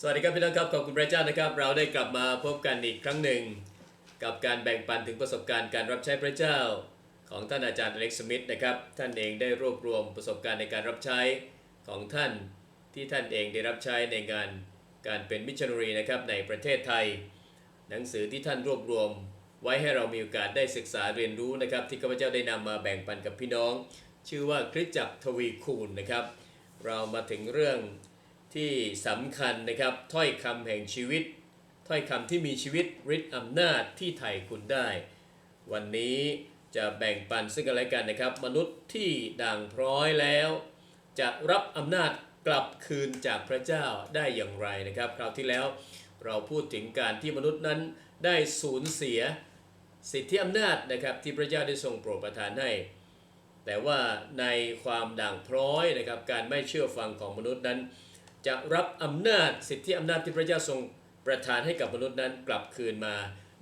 สวัสดีครับพี่น้องครับขอบคุณพระเจ้านะครับ เราได้กลับมาพบกันอีกครั้งหนึ่ง กับการแบ่งปันถึงประสบการณ์การรับใช้พระเจ้า ของท่านอาจารย์อเล็กซ์สมิธนะครับ ท่านเองได้รวบรวมประสบการณ์ในการรับใช้ของท่านที่ท่านเองได้รับใช้ในงานการเป็นมิชชันนารีนะครับในประเทศไทย หนังสือที่ท่านรวบรวม ไว้ให้เรามีโอกาสได้ศึกษาเรียนรู้นะครับ ที่ข้าพเจ้าได้นำมาแบ่งปันกับพี่น้อง ชื่อว่าคริสจักรทวีคูณนะครับ เรามาถึงเรื่อง ที่สำคัญนะครับถ้อยคำแห่งชีวิต ถ้อยคำที่มีชีวิตฤทธิ์อำนาจที่ไถ่คุณได้ วันนี้จะแบ่งปันซึ่งกันและกันนะครับ มนุษย์ที่ด่างพร้อยแล้ว จะรับอำนาจกลับคืนจากพระเจ้าได้อย่างไรนะครับคราวที่แล้วเราพูดถึงการที่มนุษย์นั้นได้สูญเสียสิทธิอำนาจนะครับที่พระเจ้าได้ทรงโปรดประทานให้ แต่ว่าในความด่างพร้อยนะครับการไม่เชื่อฟังของมนุษย์นั้น จะรับอำนาจสิทธิอำนาจที่พระเจ้าทรงประทานให้กับมนุษย์นั้นกลับคืนมา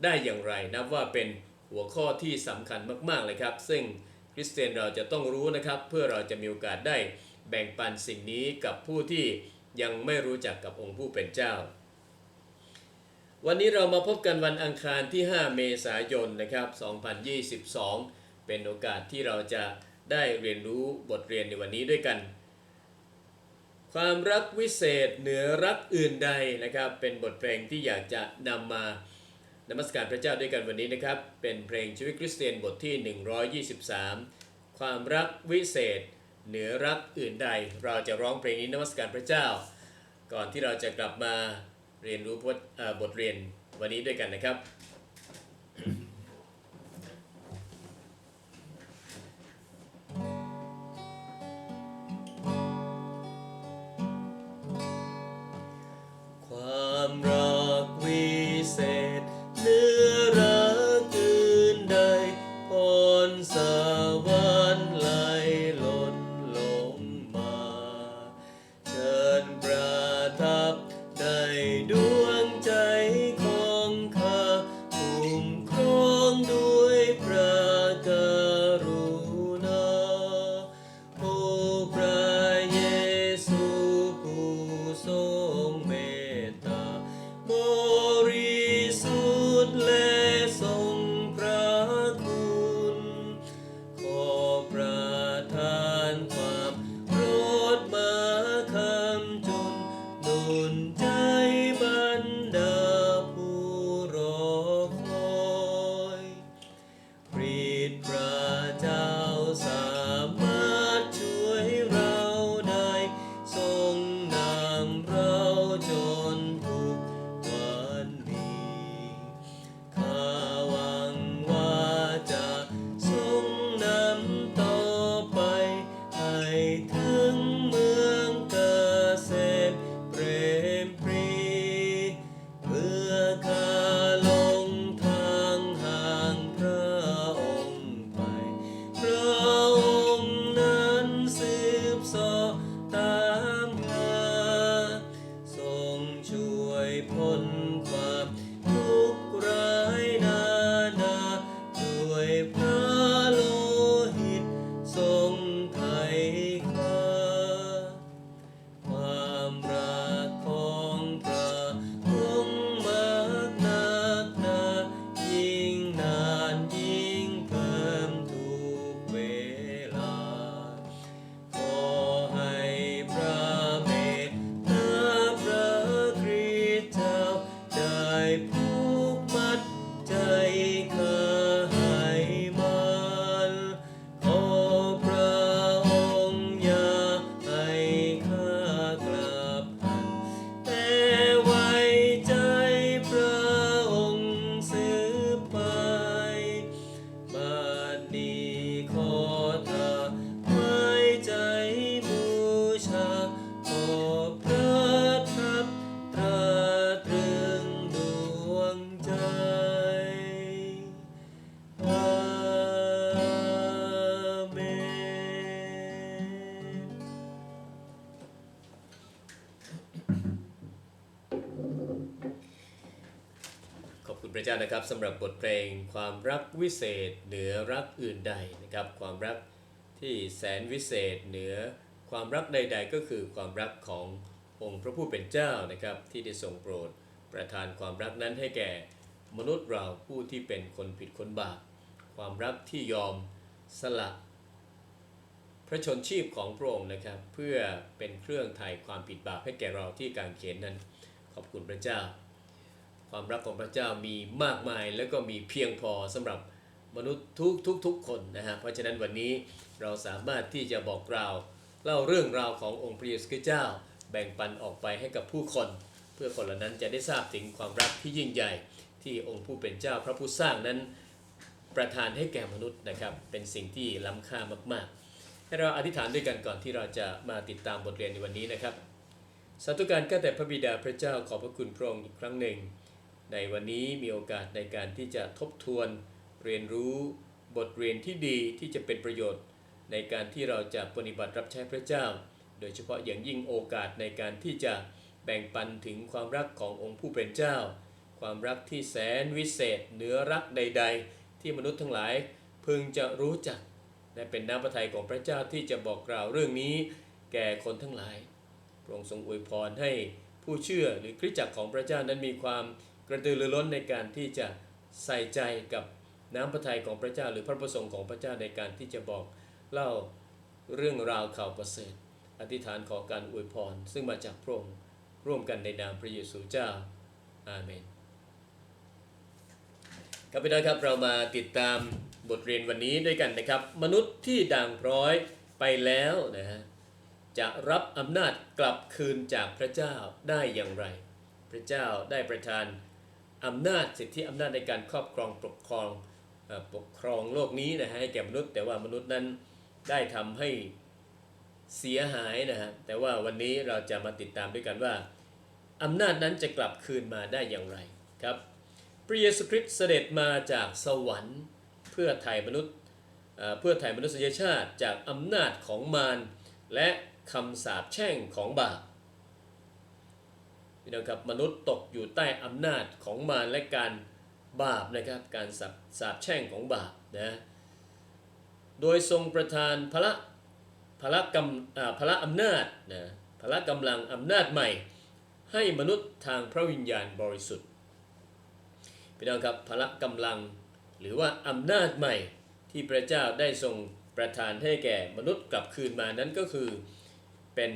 ได้อย่างไร นับว่าเป็นหัวข้อที่สำคัญมากๆเลยครับ ซึ่งคริสเตียนเราจะต้องรู้นะครับ เพื่อเราจะมีโอกาสได้แบ่งปันสิ่งนี้กับผู้ที่ยังไม่รู้จักกับองค์ผู้เป็นเจ้า วันนี้เรามาพบกันวันอังคารที่ 5 เมษายนนะครับ 2022 เป็นโอกาสที่เราจะได้เรียนรู้บทเรียนในวันนี้ด้วยกัน ความรักวิเศษเหนือรักอื่นใดนะครับ เป็นบทเพลงที่อยากจะนำมานมัสการพระเจ้าด้วยกันวันนี้นะครับ เป็นเพลงชีวิตคริสเตียนบทที่ 123 ความรักวิเศษ เหนือรักอื่นใด เราจะร้องเพลงนี้นมัสการพระเจ้า ก่อนที่เราจะกลับมาเรียนรู้บทเอ่อบทเรียนวันนี้ด้วยกันนะครับ พระเจ้านะครับสำหรับบทเพลงความรักวิเศษเหนือรักอื่นใดนะครับความรักที่แสนวิเศษเหนือความรักใด ๆ ก็คือความรักขององค์พระผู้เป็นเจ้านะครับที่ได้ทรงโปรดประทานความรักนั้นให้แก่มนุษย์เราผู้ที่เป็นคนผิดคนบาปความรักที่ยอมสละพระชนชีพของพระองค์นะครับเพื่อเป็นเครื่องไถ่ความผิดบาปให้แก่เราที่กางเขียนนั้น ขอบคุณพระเจ้า ความรักของพระเจ้ามีมากมายแล้วก็มีเพียงพอสำหรับมนุษย์ทุกทุกทุกคนนะฮะเพราะฉะนั้นวันนี้เราสามารถที่จะบอกกล่าวเล่าเรื่องราวขององค์พระเยซูคริสต์เจ้า แบ่งปันออกไปให้กับผู้คน เพื่อคนเหล่านั้นจะได้ทราบถึงความรักที่ยิ่งใหญ่ ที่องค์ผู้เป็นเจ้าพระผู้สร้างนั้นประทานให้แก่มนุษย์นะครับ เป็นสิ่งที่ล้ำค่ามากๆ ให้เราอธิษฐานด้วยกันก่อนที่เราจะมาติดตามบทเรียนในวันนี้นะครับสาธุการก็แต่พระบิดาพระเจ้าขอบพระคุณพระองค์อีกครั้งหนึ่ง ในวันนี้มีโอกาสในการที่จะทบทวนเรียนรู้บทเรียนที่ดีที่จะเป็นประโยชน์ ในการที่เราจะปฏิบัติรับใช้พระเจ้า โดยเฉพาะอย่างยิ่งโอกาสในการที่จะแบ่งปันถึงความรักขององค์ผู้เป็นเจ้า ความรักที่แสนวิเศษเหนือรักใด ๆ ที่มนุษย์ทั้งหลายพึงจะรู้จักและเป็นน้ำพระทัยของพระเจ้าที่จะบอกกล่าวเรื่องนี้ แก่คนทั้งหลายพระองค์ทรงอวยพรให้ผู้เชื่อหรือคริสตจักรของพระเจ้านั้นมีความ กระตือรือร้นในการที่จะใส่ใจกับน้ำพระทัยของพระเจ้า หรือพระประสงค์ของพระเจ้าในการที่จะบอกเล่าเรื่องราวข่าวประเสริฐอธิษฐานขอการอวยพร ซึ่งมาจากพระองค์ร่วมกันในนามพระเยซูเจ้า อาเมนครับพี่น้องครับเรามาติดตามบทเรียนวันนี้ด้วยกันนะครับ มนุษย์ที่ด่างพร้อยไปแล้วนะฮะจะรับอำนาจกลับคืนจากพระเจ้าได้อย่างไร พระเจ้าได้ประทาน อำนาจสิทธิอำนาจในการครอบครองปกครองปกครองโลกนี้นะฮะให้แก่มนุษย์ แต่ว่ามนุษย์นั้นได้ทำให้เสียหายนะฮะแต่ว่าวันนี้เราจะมาติดตามด้วยกันว่าอำนาจนั้นจะกลับคืนมาได้อย่างไรครับพระเยซูคริสต์เสด็จมาจากสวรรค์เพื่อไถ่มนุษย์เอ่อเพื่อไถ่มนุษยชาติจากอำนาจของมารและคำสาปแช่งของบาป พี่น้องครับมนุษย์ตกอยู่ใต้อำนาจของมารและการบาปนะครับการสาปสาปแช่งของบาปนะโดยทรงประทานพระพระกำพระอำนาจนะพระกำลังอำนาจใหม่ ให้มนุษย์ทางพระวิญญาณบริสุทธิ์พี่น้องครับพละกำลังหรือว่าอำนาจใหม่ที่พระเจ้าได้ทรงประทานให้แก่มนุษย์กลับคืนมานั้นก็คือเป็น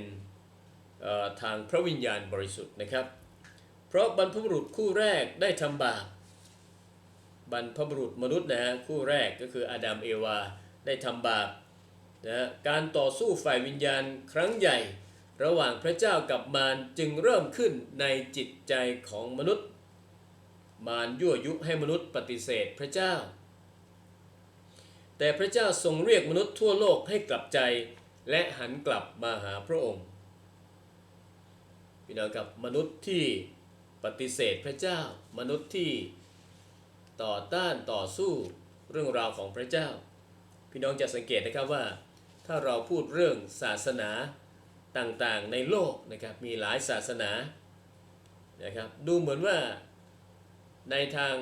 ทางพระวิญญาณบริสุทธิ์นะครับ เพราะบรรพบุรุษคู่แรกได้ทำบาปบรรพบุรุษมนุษย์นะฮะคู่แรกก็คืออาดัมเอวาได้ทำบาปนะการต่อสู้ฝ่ายวิญญาณครั้งใหญ่ ระหว่างพระเจ้ากับมารจึงเริ่มขึ้นในจิตใจของมนุษย์ มารยั่วยุให้มนุษย์ปฏิเสธพระเจ้า แต่พระเจ้าทรงเรียกมนุษย์ทั่วโลกให้กลับใจและหันกลับมาหาพระองค์ พี่น้องกับมนุษย์ที่ปฏิเสธพระเจ้า มนุษย์ที่ต่อต้านต่อสู้เรื่องราวของพระเจ้า พี่น้องจะสังเกตนะครับว่า ถ้าเราพูดเรื่องศาสนาต่างๆในโลกนะครับมีหลายศาสนานะครับดูเหมือนว่าในทาง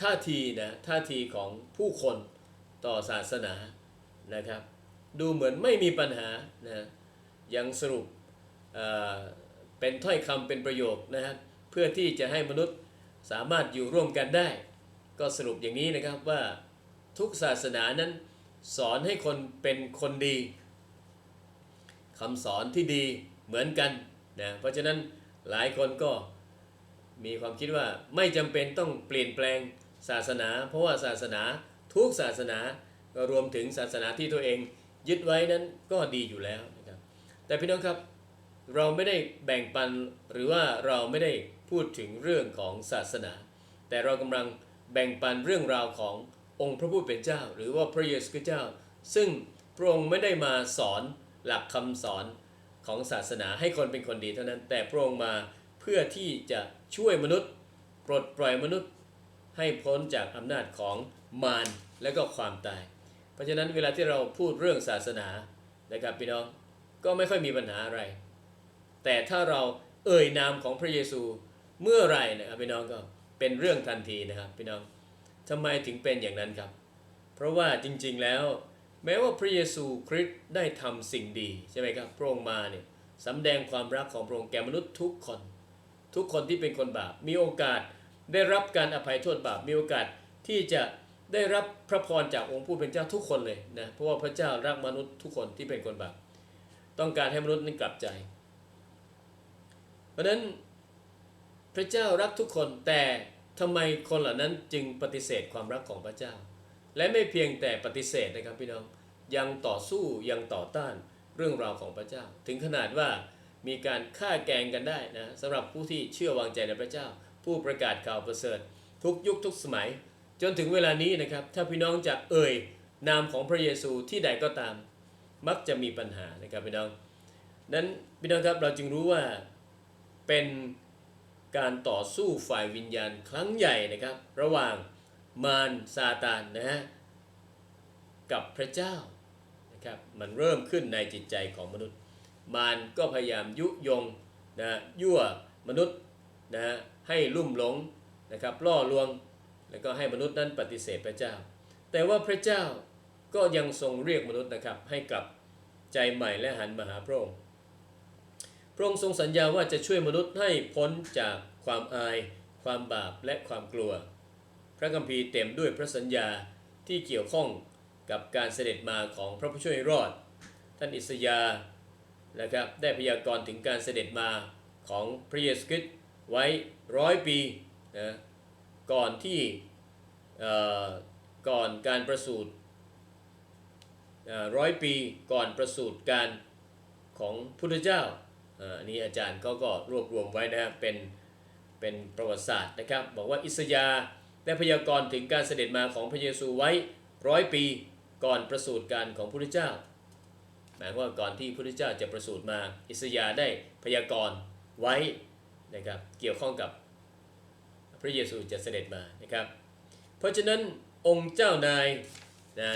ท่าทีนะท่าทีของผู้คนต่อศาสนานะครับ ดูเหมือนไม่มีปัญหานะยังสรุป เป็นถ้อยคำเป็นประโยคนะฮะเพื่อที่จะให้มนุษย์สามารถอยู่ร่วมกันได้ ก็สรุปอย่างนี้นะครับว่าทุกศาสนานั้นสอนให้คนเป็นคนดีคำสอนที่ดีเหมือนกันนะเพราะฉะนั้นหลายคนก็มีความคิดว่าไม่จำเป็นต้องเปลี่ยนแปลงศาสนา เพราะว่าศาสนาทุกศาสนาก็รวมถึงศาสนาที่ตัวเองยึดไว้นั้นก็ดีอยู่แล้วนะครับแต่พี่น้องครับ เราไม่ได้แบ่งปันหรือว่าเราไม่ได้พูดถึงเรื่องของศาสนา แต่เรากำลังแบ่งปันเรื่องราวขององค์พระผู้เป็นเจ้า หรือว่าพระเยซูคริสต์เจ้า ซึ่งพระองค์ไม่ได้มาสอนหลักคำสอนของศาสนาให้คนเป็นคนดีเท่านั้น แต่พระองค์มาเพื่อที่จะช่วยมนุษย์ปลดปล่อยมนุษย์ให้พ้นจากอำนาจของมารและก็ความตาย เพราะฉะนั้นเวลาที่เราพูดเรื่องศาสนานะครับพี่น้องก็ไม่ค่อยมีปัญหาอะไร แต่ถ้าเราเอ่ยนามของพระเยซูเมื่อไรนะครับพี่น้องก็เป็นเรื่องทันทีนะครับพี่น้องทำไมถึงเป็นอย่างนั้นครับ เพราะว่าจริงๆแล้ว แม้ว่าพระเยซูคริสต์ได้ทำสิ่งดีใช่ไหมครับพระองค์มาเนี่ยสำแดงความรักของพระองค์แก่มนุษย์ทุกคน ทุกคนที่เป็นคนบาปมีโอกาสได้รับการอภัยโทษบาปมีโอกาสที่จะได้รับพระพรจากองค์ผู้เป็นเจ้าทุกคนเลยนะเพราะว่าพระเจ้ารักมนุษย์ทุกคนที่เป็นคนบาปต้องการให้มนุษย์นั้นกลับใจ เพราะนั้นพระเจ้ารักทุกคนแต่ทำไมคนเหล่านั้นจึงปฏิเสธความรักของพระเจ้า และไม่เพียงแต่ปฏิเสธนะครับพี่น้องยังต่อสู้ยังต่อต้านเรื่องราวของพระเจ้า ถึงขนาดว่ามีการฆ่าแกงกันได้นะสำหรับผู้ที่เชื่อวางใจในพระเจ้า ผู้ประกาศข่าวประเสริฐ ทุกยุคทุกสมัย จนถึงเวลานี้นะครับถ้าพี่น้องจะเอ่ยนามของพระเยซูที่ใดก็ตาม มักจะมีปัญหานะครับพี่น้องนั้นพี่น้องครับเราจึงรู้ว่า เป็นการต่อสู้ฝ่ายวิญญาณครั้งใหญ่นะครับ ระหว่างมารซาตานนะฮะกับพระเจ้านะครับมันเริ่มขึ้นในจิตใจของมนุษย์ มารก็พยายามยุยงนะยั่วมนุษย์นะฮะให้ลุ่มหลงนะครับล่อลวงแล้วก็ให้มนุษย์นั้นปฏิเสธพระเจ้า แต่ว่าพระเจ้าก็ยังทรงเรียกมนุษย์นะครับให้กลับใจใหม่และหันมาหาพระองค์ พระองค์ทรงสัญญาว่าจะช่วยมนุษย์ให้พ้นจากความอาย ความบาปและความกลัว พระคัมภีร์เต็มด้วยพระสัญญาที่เกี่ยวข้องกับการเสด็จมาของพระผู้ช่วยให้รอด ท่านอิสยาห์นะครับได้พยากรณ์ถึงการเสด็จมาของพระเยซูคริสต์ไว้ร้อยปีนะก่อนที่เอ่อก่อนการประสูติร้อยปีก่อนประสูติการของพุทธเจ้า อันนี้อาจารย์เขาก็รวบรวมไว้นะครับเป็นเป็นประวัติศาสตร์นะครับ บอกว่าอิสยาได้พยากรณ์ถึงการเสด็จมาของพระเยซูไว้ร้อยปีก่อนประสูติการของพระพุทธเจ้า หมายว่าก่อนที่พระพุทธเจ้าจะประสูติมา อิสยาได้พยากรณ์ไว้นะครับเกี่ยวข้องกับพระเยซูจะเสด็จมานะครับ เพราะฉะนั้นองค์เจ้านาย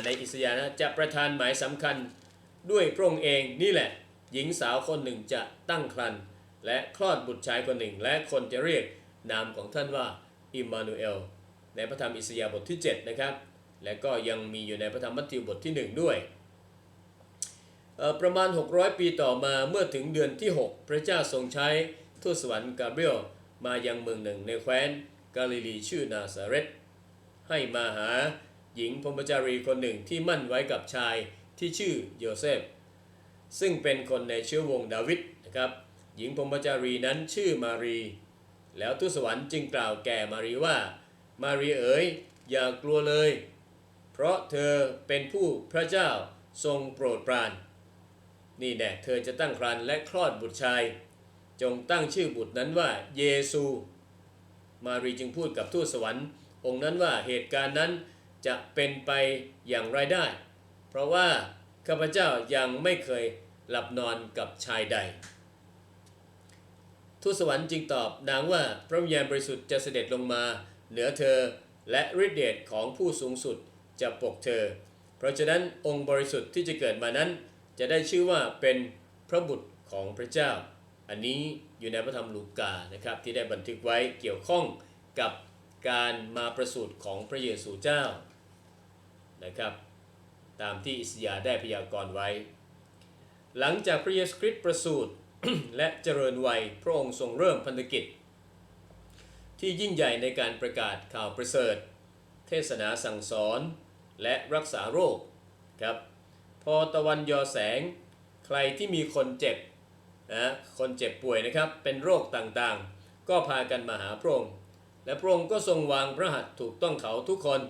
ในอิสยาห์นะจะประทานหมายสำคัญด้วยพระองค์เองนี่แหละ หญิงสาวคนหนึ่งจะตั้งครรภ์และคลอดบุตรชายคนหนึ่ง และคนจะเรียกนามของท่านว่าอิมมานูเอลในพระธรรมอิสยาห์บทที่ 7 นะครับ และก็ยังมีอยู่ในพระธรรมมัทธิวบทที่ 1 ด้วย ประมาณ 600 ปีต่อมาเมื่อถึงเดือนที่ 6 พระเจ้าทรงใช้ทูตสวรรค์กาเบรียลมายังเมืองหนึ่งในแคว้นกาลิลีชื่อนาซาเรตให้มาหาหญิงพรหมจารีคนหนึ่งที่มั่นไว้กับชายที่ชื่อโยเซฟ ซึ่งเป็นคนในเชื้อวงดาวิดนะครับหญิงพรมจารีนั้นชื่อมารี แล้วทูตสวรรค์จึงกล่าวแก่มารีว่า มารีเอ๋ยอย่ากลัวเลย เพราะเธอเป็นผู้พระเจ้าทรงโปรดปราน นี่แน่เธอจะตั้งครรภ์และคลอดบุตรชาย จงตั้งชื่อบุตรนั้นว่าเยซู มารีจึงพูดกับทูตสวรรค์ องค์นั้นว่าเหตุการณ์นั้นจะเป็นไปอย่างไรได้ เพราะว่า ข้าพเจ้ายังไม่เคยหลับนอนกับชายใด ทูตสวรรค์จึงตอบนางว่าพระวิญญาณบริสุทธิ์จะเสด็จลงมา เหนือเธอและฤทธิเดชของผู้สูงสุดจะปกเธอ เพราะฉะนั้นองค์บริสุทธิ์ที่จะเกิดมานั้น จะได้ชื่อว่าเป็นพระบุตรของพระเจ้า อันนี้อยู่ในพระธรรมลูกานะครับที่ได้บันทึกไว้เกี่ยวข้องกับการมาประสูติของพระเยซูเจ้านะครับ ตามที่อิสยาได้พยากรณ์ไว้ หลังจากพระเยซูคริสต์ประสูติและเจริญวัยพระองค์ทรงเริ่มพันธกิจ ที่ยิ่งใหญ่ในการประกาศข่าวประเสริฐ เทศนาสั่งสอนและรักษาโรคครับพอตะวันยอแสงใครที่มีคนเจ็บนะคนเจ็บป่วยนะครับเป็นโรคต่างๆ ก็พากันมาหาพระองค์และพระองค์ก็ทรงวางพระหัตถ์ถูกต้องเขาทุกคน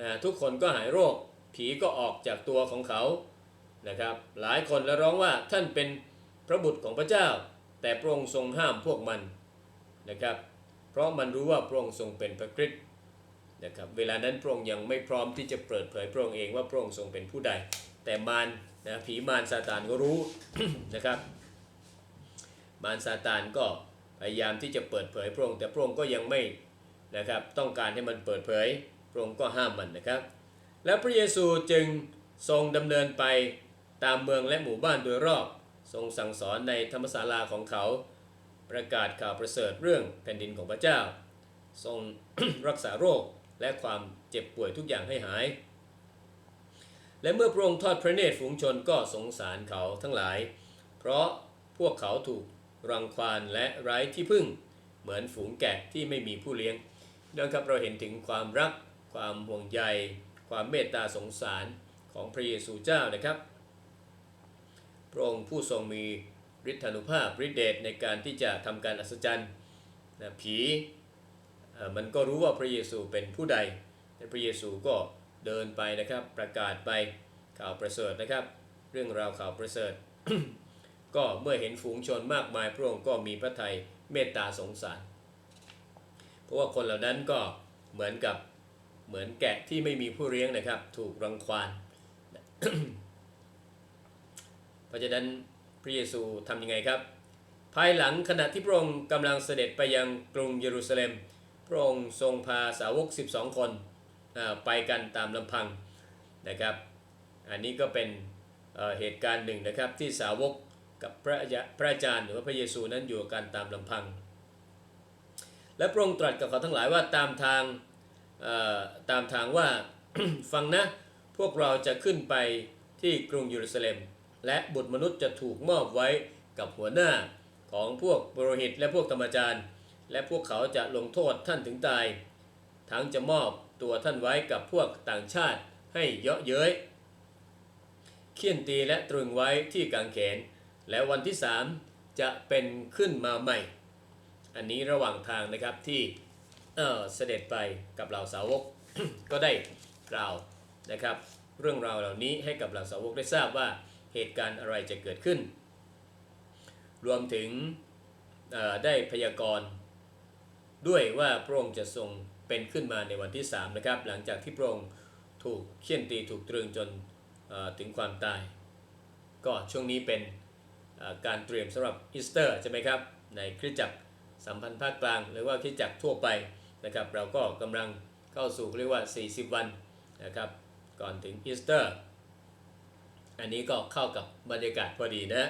นะทุกคนก็หายโรค ผีก็ออกจากตัวของเขานะครับ หลายคนแล้วร้องว่าท่านเป็นพระบุตรของพระเจ้า แต่พระองค์ทรงห้ามพวกมันนะครับ เพราะมันรู้ว่าพระองค์ทรงเป็นพระคริสต์นะครับเวลานั้นพระองค์ยังไม่พร้อมที่จะเปิดเผยพระองค์เองว่าพระองค์ทรงเป็นผู้ใด แต่มารนะผีมารซาตานก็รู้นะครับ มารซาตานก็พยายามที่จะเปิดเผยพระองค์แต่พระองค์ก็ยังไม่นะครับ ต้องการให้มันเปิดเผยพระองค์ก็ห้ามมันนะครับ แล้วพระเยซูจึงทรงดำเนินไปตามเมืองและหมู่บ้านโดยรอบ ทรงสั่งสอนในธรรมศาลาของเขา ประกาศข่าวประเสริฐเรื่องแผ่นดินของพระเจ้า ทรงรักษาโรคและความเจ็บป่วยทุกอย่างให้หาย และเมื่อพระองค์ทอดพระเนตรฝูงชนก็สงสารเขาทั้งหลาย เพราะพวกเขาถูกรังควานและไร้ที่พึ่ง เหมือนฝูงแกะที่ไม่มีผู้เลี้ยงดังครับเราเห็นถึงความรัก ความห่วงใย ความเมตตาสงสารของพระเยซูเจ้านะครับ พระองค์ผู้ทรงมีฤทธานุภาพฤทธิเดชในการที่จะทำการอัศจรรย์นะผีมันก็รู้ว่าพระเยซูเป็นผู้ใด พระเยซูก็เดินไปนะครับประกาศไปข่าวประเสริฐนะครับ เรื่องราวข่าวประเสริฐ ก็เมื่อเห็นฝูงชนมากมายพระองค์ก็มีพระทัยเมตตาสงสาร เพราะว่าคนเหล่านั้นก็เหมือนกับ เหมือนแกะที่ไม่มีผู้เลี้ยงนะครับ ถูกรังควาน เพราะฉะนั้นพระเยซูทำยังไงครับ ภายหลังขณะที่พระองค์กำลังเสด็จไปยังกรุงเยรูซาเล็ม พระองค์ทรงพาสาวก 12 คนอ่าไปกันตามลำพังนะครับ อันนี้ก็เป็นเเหตุการณ์หนึ่งนะครับที่สาวกกับพระพระอาจารย์หรือว่าพระเยซูนั้นอยู่กันตามลำพัง และพระองค์ตรัสกับเขาทั้งหลายว่าตามทาง ตามทางว่าฟังนะพวกเราจะขึ้นไปที่กรุงเยรูซาเล็ม และบุตรมนุษย์จะถูกมอบไว้กับหัวหน้าของพวกบริหิตและพวกธรรมจารย์ และพวกเขาจะลงโทษท่านถึงตาย ทั้งจะมอบตัวท่านไว้กับพวกต่างชาติให้เยาะเย้ยเคี่ยนตีและตรึงไว้ที่กางเขน และวันที่สามจะเป็นขึ้นมาใหม่ อันนี้ระหว่างทางนะครับที่ เสด็จไปกับเหล่าสาวก ก็ได้กล่าวนะครับ เรื่องราวเหล่านี้ให้กับเหล่าสาวกได้ทราบว่าเหตุการณ์อะไรจะเกิดขึ้น รวมถึงได้พยากรณ์ด้วยว่าพระองค์จะทรงเป็นขึ้นมาในวันที่3นะครับหลังจากที่พระองค์ถูกเคี่ยนตีถูกตรึงจนถึงความตาย ก็ช่วงนี้เป็นการเตรียมสำหรับอีสเตอร์ใช่ไหมครับในคริสตจักรสัมพันธ์ภาคกลาง หรือว่าคริสตจักรทั่วไป นะครับเราก็กำลังเข้าสู่เรียกว่า 40 วันนะครับก่อนถึงอีสเตอร์ อันนี้ก็เข้ากับบรรยากาศพอดีนะ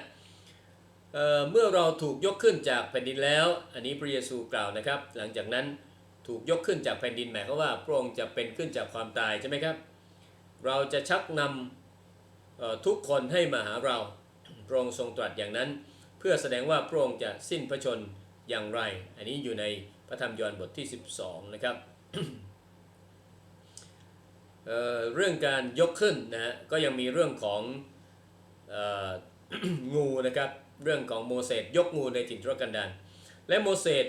เเมื่อเราถูกยกขึ้นจากแผ่นดินแล้ว อันนี้พระเยซูกล่าวนะครับ หลังจากนั้นถูกยกขึ้นจากแผ่นดินหมายความว่าพระองค์จะเป็นขึ้นจากความตายใช่ไหมครับ เราจะชักนำทุกคนให้มาหาเรา พระองค์ทรงตรัสอย่างนั้น เพื่อแสดงว่าพระองค์จะสิ้นพระชน อย่างไร อันนี้อยู่ในพระธรรมยอห์นบทที่ 12 นะครับเเรื่องการยกขึ้นนะฮะก็ยังมีเรื่องขององูนะครับเรื่องของโมเสสยกงูในถิ่นทุรกันดารและโมเสส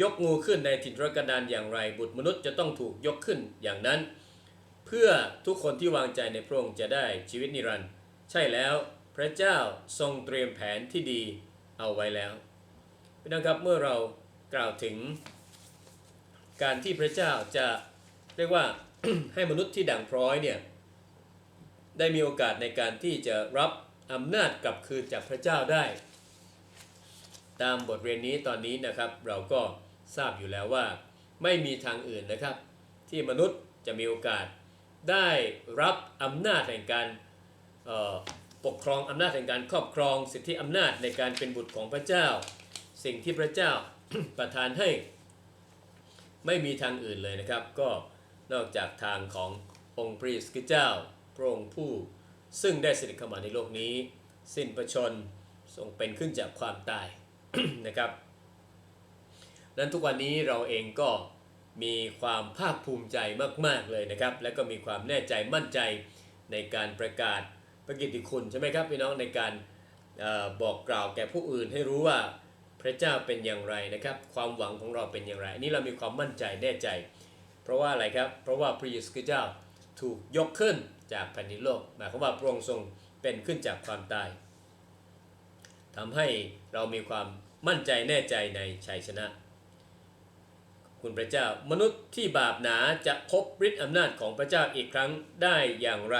ยกงูขึ้นในถิ่นทุรกันดารอย่างไร บุตรมนุษย์จะต้องถูกยกขึ้นอย่างนั้น เพื่อทุกคนที่วางใจในพระองค์จะได้ชีวิตนิรันดร์ใช่แล้วพระเจ้าทรงเตรียมแผนที่ดีเอาไว้แล้ว พี่น้องครับเมื่อเรากล่าวถึง การที่พระเจ้าจะเรียกว่าให้มนุษย์ที่ด่างพร้อยเนี่ยได้มีโอกาสในการที่จะรับอำนาจกลับคืนจากพระเจ้าได้ ตามบทเรียนนี้ตอนนี้นะครับ เราก็ทราบอยู่แล้วว่า ไม่มีทางอื่นนะครับ ที่มนุษย์จะมีโอกาสได้รับอำนาจแห่งการปกครองอำนาจแห่งการครอบครอง สิทธิอำนาจในการเป็นบุตรของพระเจ้า สิ่งที่พระเจ้าประทานให้ ไม่มีทางอื่นเลยนะครับ ก็นอกจากทางขององค์พระเยซูคริสต์เจ้าพระองค์ผู้ ซึ่งได้เสด็จเข้ามาในโลกนี้ สิ้นพระชนทรงเป็นขึ้นจากความตายนะครับนั้นทุกวันนี้เราเองก็มีความภาคภูมิใจมาก ๆเลยนะครับ และก็มีความแน่ใจมั่นใจในการประกาศพระกิตติคุณใช่ไหมครับพี่น้องในการออบอกกล่าวแก่ผู้อื่นให้รู้ว่า พระเจ้าเป็นอย่างไรนะครับ ความหวังของเราเป็นอย่างไรอันนี้เรามีความมั่นใจแน่ใจ เพราะว่าอะไรครับ เพราะว่าพระเยซูคริสต์เจ้าถูกยกขึ้นจากแผ่นดินโลก หมายความว่าพระองค์ทรงเป็นขึ้นจากความตายทำให้เรามีความมั่นใจแน่ใจในชัยชนะ คุณพระเจ้ามนุษย์ที่บาปหนาจะพบฤทธิ์อำนาจของพระเจ้าอีกครั้งได้อย่างไร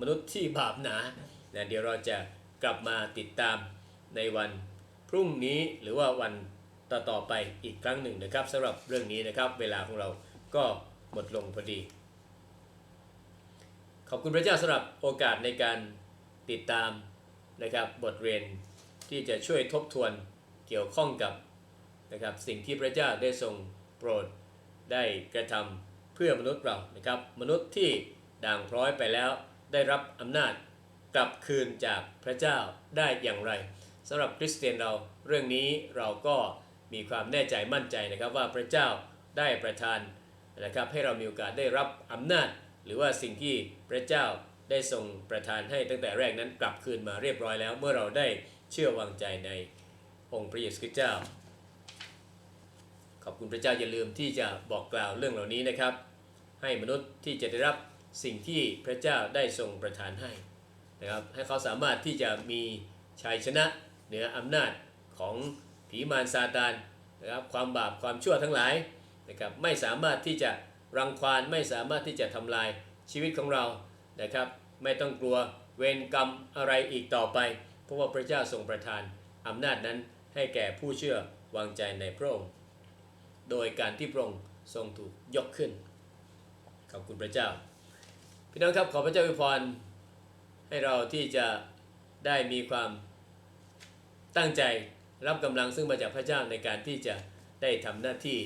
มนุษย์ที่บาปหนานะเดี๋ยวเราจะกลับมาติดตามในวัน รุ่งนี้หรือว่าวันต่อๆไปอีกครั้งหนึ่งนะครับสำหรับเรื่องนี้นะครับ เวลาของเราก็หมดลงพอดี ขอบคุณพระเจ้าสำหรับโอกาสในการติดตามนะครับบทเรียนที่จะช่วยทบทวนเกี่ยวข้องกับนะครับสิ่งที่พระเจ้าได้ทรงโปรดได้กระทำเพื่อมนุษย์เรานะครับ มนุษย์ที่ด่างพร้อยไปแล้ว ได้รับอำนาจกลับคืนจากพระเจ้าได้อย่างไร สำหรับคริสเตียนเราเรื่องนี้เราก็มีความแน่ใจมั่นใจนะครับว่าพระเจ้าได้ประทานนะครับให้เรามีโอกาสได้รับอำนาจ หรือว่าสิ่งที่พระเจ้าได้ทรงประทานให้ตั้งแต่แรกนั้นกลับคืนมาเรียบร้อยแล้ว เมื่อเราได้เชื่อวางใจในองค์พระเยซูคริสต์เจ้า ขอบคุณพระเจ้าอย่าลืมที่จะบอกกล่าวเรื่องเหล่านี้นะครับ ให้มนุษย์ที่จะได้รับสิ่งที่พระเจ้าได้ทรงประทานให้นะครับให้เขาสามารถที่จะมีชัยชนะ เหนืออำนาจของผีมารซาตานนะครับความบาปความชั่วทั้งหลายนะครับไม่สามารถที่จะรังควานไม่สามารถที่จะทำลายชีวิตของเรานะครับ ไม่ต้องกลัวเวรกรรมอะไรอีกต่อไป เพราะว่าพระเจ้าทรงประทานอำนาจนั้นให้แก่ผู้เชื่อวางใจในพระองค์ โดยการที่พระองค์ทรงถูกยกขึ้น ขอบคุณพระเจ้า พี่น้องครับขอพระเจ้าอวยพรให้เราที่จะได้มีความ ตั้งใจรับกำลังซึ่งมาจากพระเจ้าในการที่จะได้ทำหน้าที่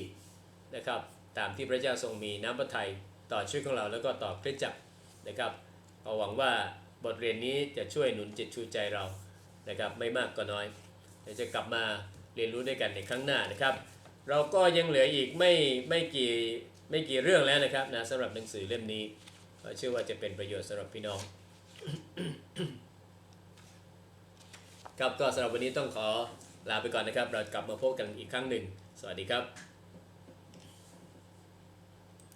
นะครับ ตามที่พระเจ้าทรงมีน้ำพระทัยต่อชีวิตของเราแล้วก็ต่อคริสตจักรนะครับขอหวังว่าบทเรียนนี้จะช่วยหนุนจิตชูใจเรานะครับ ไม่มากก็น้อยเดี๋ยวจะกลับมาเรียนรู้ด้วยกันในครั้งหน้านะครับ เราก็ยังเหลืออีกไม่ไม่กี่ไม่กี่เรื่องแล้วนะครับนะสำหรับหนังสือเล่มนี้เชื่อว่าจะเป็นประโยชน์สำหรับพี่น้อง ครับก็สำหรับวันนี้ต้องขอลาไปก่อนนะครับ เรากลับมาพบกันอีกครั้งหนึ่ง สวัสดีครับ